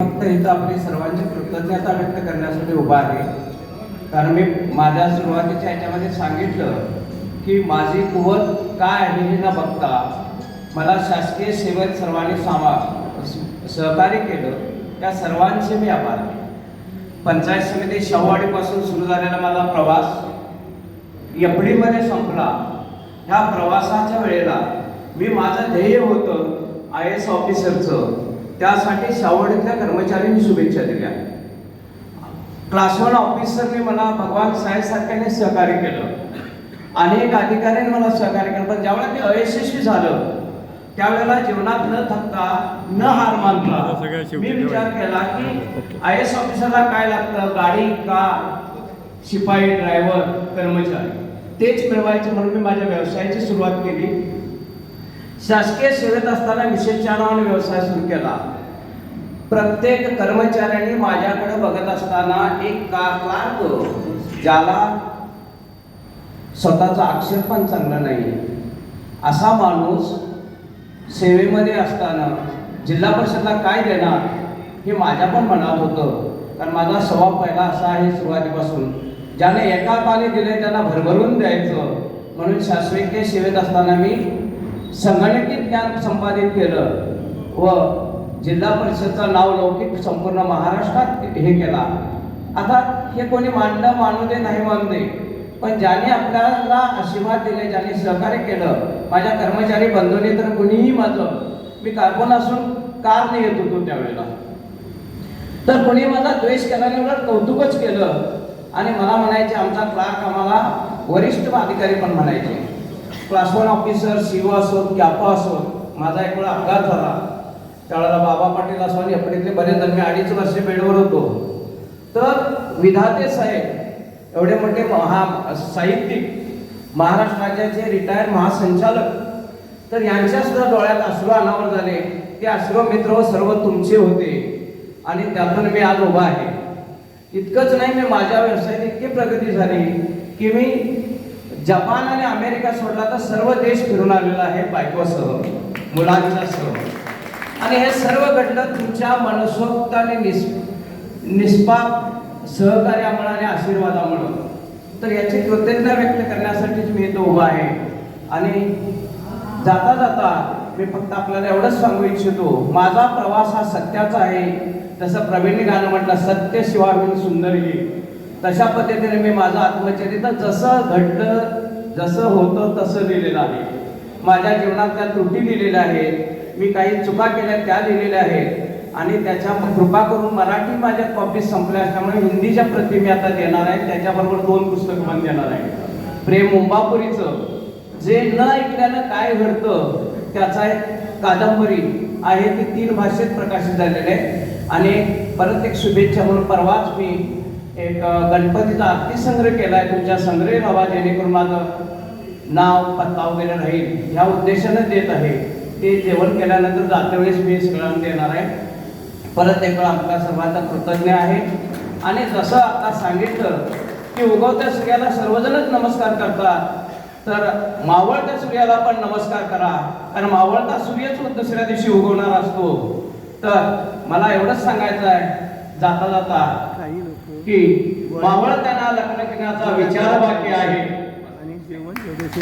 फक्त इथं आपली सर्वांची कृतज्ञता व्यक्त करण्यासाठी उभा आहे. कारण मी माझ्या सुरुवातीच्या ह्याच्यामध्ये सांगितलं की माझी कुवत काय आहे हे न बघता मला शासकीय सेवेत सर्वांनी सामा सहकार्य केलं. त्या सर्वांचे मी आभार आहे. पंचायत समिती शहवाडीपासून सुरू झालेला माझा प्रवास एफडीमध्ये संपला. ह्या प्रवासाच्या वेळेला मी माझं ध्येय होतं आय एस ऑफिसरचं. त्यासाठी शावडीतल्या कर्मचाऱ्यांनी शुभेच्छा दिल्या. क्लास वन ऑफिसरने मला भगवान साहेब सारख्याने सहकार्य केलं. अनेक अधिकाऱ्यांनी मला सहकार्य केलं. पण ज्यावेळेला ते अयशस्वी झालं त्यावेळेला जीवनात न थकता न हार मानता मी विचार केला की आय एस ऑफिसरला काय लागतं? गाडी का? शिपाई ड्रायव्हर कर्मचारी? तेच मिळवायचे म्हणून मी माझ्या व्यवसायाची सुरुवात केली. शासकीय सेवेत असताना विशेष नावाने व्यवसाय सुरू केला. प्रत्येक कर्मचाऱ्यांनी माझ्याकडे बघत असताना एक का क्लार्क ज्याला स्वतःचा आक्षेप पण चांगला नाही. असा माणूस सेवेमध्ये असताना जिल्हा परिषदला काय देणार हे माझ्या पण मनात होतं. कारण माझा स्वभाव पहिला असा आहे सुरुवातीपासून. ज्याने एका पाणी दिले त्यांना भरभरून द्यायचं. म्हणून शासकीय सेवेत असताना मी संगणकीय ज्ञान संपादित केलं व जिल्हा परिषदचं नाव लौकिक संपूर्ण महाराष्ट्रात हे केला. आता हे कोणी मानलं मानू दे नाही मानू दे पण ज्याने आपल्याला आशीर्वाद दिले ज्याने सहकार्य केलं माझ्या कर्मचारी बंधूने तर कोणीही माझं मी कार्बन असून कार नाही येत होतो त्यावेळेला. तर कोणी माझा द्वेष केल्याने उलट कौतुकच केलं. आणि मला म्हणायचे आमचा क्लार्क आम्हाला वरिष्ठ अधिकारी पण म्हणायचे. क्लास वन ऑफिसर शिव असो कॅपा असो माझा एक वेळा अपघात झाला. त्यावेळेला बाबा पाटील असो आणि अपडीतले बरेच जण मी अडीच वर्ष बेडवर होतो. तर विधाते साहेब एवढे मोठे महा साहित्यिक महाराष्ट्र राज्याचे रिटायर महासंचालक तर यांच्या सुद्धा डोळ्यात अश्रू अनावर झाले. ते अश्रू मित्र हो, सर्व तुमचे होते. आणि त्यातून मी आज उभा आहे. इतकंच नाही मी माझ्या व्यवसायात इतकी प्रगती झाली की मी जपान आणि अमेरिका सोडला तर सर्व देश फिरून आलेला आहे बायकोसह मुलांच्यासह. आणि हे सर्व घडलं तुमच्या मनसोक्त आणि निस् निष्पाप सहकार्यामुळे आणि आशीर्वादामुळं. तर याची कृतज्ञता व्यक्त करण्यासाठीच मी इथं उभा आहे. आणि जाता जाता मी फक्त आपल्याला एवढंच सांगू इच्छितो माझा प्रवास हा सत्याचा आहे. तसं प्रवीण गाणं म्हटलं सत्य शिवाय सुंदर येईल तशा पद्धतीने मी माझं आत्मचरित्र जसं घडलं जसं होतं तसं लिहिलेलं आहे. माझ्या जीवनातल्या त्रुटी लिहिलेल्या आहेत मी काही चुका केल्या त्या लिहिलेल्या आहेत. आणि त्याच्या कृपा करून मराठी माझ्या कॉपी संपल्या असल्यामुळे हिंदीच्या प्रती मी आता देणार आहे त्याच्याबरोबर दोन पुस्तकं पण देणार आहे. प्रेम मुंबापुरीचं जे न ऐकल्यानं काय घडतं त्याचा एक कादंबरी आहे ती तीन भाषेत प्रकाशित झालेली आहे. आणि परत एक शुभेच्छा म्हणून परवाच मी एक गणपतीचा आरती संग्रह केला आहे तुमच्या संग्रह व्हावा जेणेकरून माझं नाव पत्ता वगैरे राहील. ह्या उद्देशानं देत आहे. ते जेवण केल्यानंतर जात्या वेळेस मी सगळ्यांना देणार आहे. परत एक वेळा आपल्या सर्वांचा कृतज्ञ आहे. आणि जसं आता सांगितलं की उगवत्या सूर्याला सर्वजणच नमस्कार करतात तर मावळत्या सूर्याला पण नमस्कार करा. कारण मावळता सूर्यच दुसऱ्या दिवशी उगवणार असतो. तर मला एवढंच सांगायचं आहे जाता जाता की मावळत्यांना लग्न करण्याचा विचार बाकी आहे. आणि जेवण थोडेसे